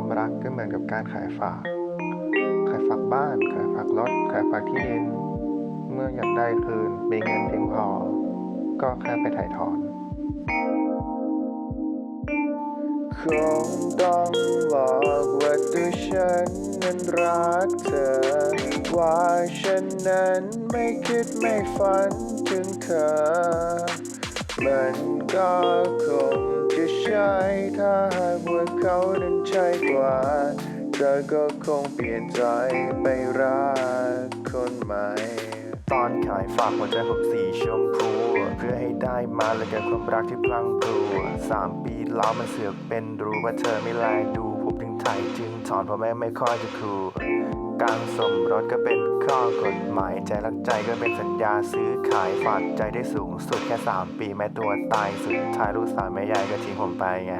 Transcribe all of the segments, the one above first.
ความรักก็เหมือนกับการขายฝาก ขายฝากบ้าน ขายฝากรถ ขายฝากที่ดิน เมื่ออยากได้คืนมีเงินเพียงพอ ก็แค่ไปถ่ายถอนคงต้องบอกว่าตัวฉันนั้นรักเธอ ว่าฉันนั้นไม่คิดไม่ฝันถึงเธอ มันก็คงจะใช่ถ้าหากว่า เขานั้นใช่กว่า เธอก็คงเปลี่ยนใจไปรักคนใหม่ ตอนขายฝากหัวใจผมสีชมพู เพื่อให้ได้มาแล้วกับความรักที่พลังพรูสามปีแล้วมันเสือกเป็นรู้ว่าเธอไม่แลดูผมถึงไทยจึงถอนเพราะแม่ไม่ค่อยจะคูการสมรสก็เป็นข้อกฎหมายใจรักใจก็เป็นสัญญาซื้อขายฝากใจได้สูงสุดแค่ 3 ปีแม้ตัวตายสุดท้ายลูกสาวแม่ยายก็ทิ้งผมไปไง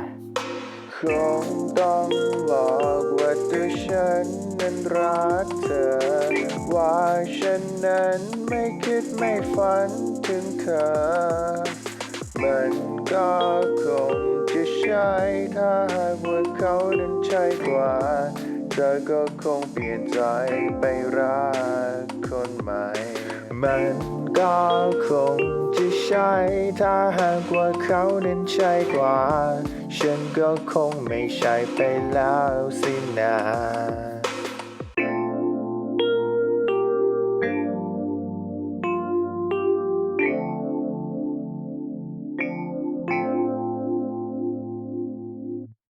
คงต้องบอกว่าตัวฉันนั้นรักเธอ ว่าฉันนั้นไม่คิดไม่ฝันถึงเธอ มันก็คงจะใช่ถ้าหากว่าเขานั้นใช่กว่า เธอก็คงเปลี่ยนใจไปรักคนใหม่ มันก็คงจะใช่ถ้าหากว่าเขานั้นใช่กว่า ฉันก็คงไม่ใช่ไปแล้วสินะ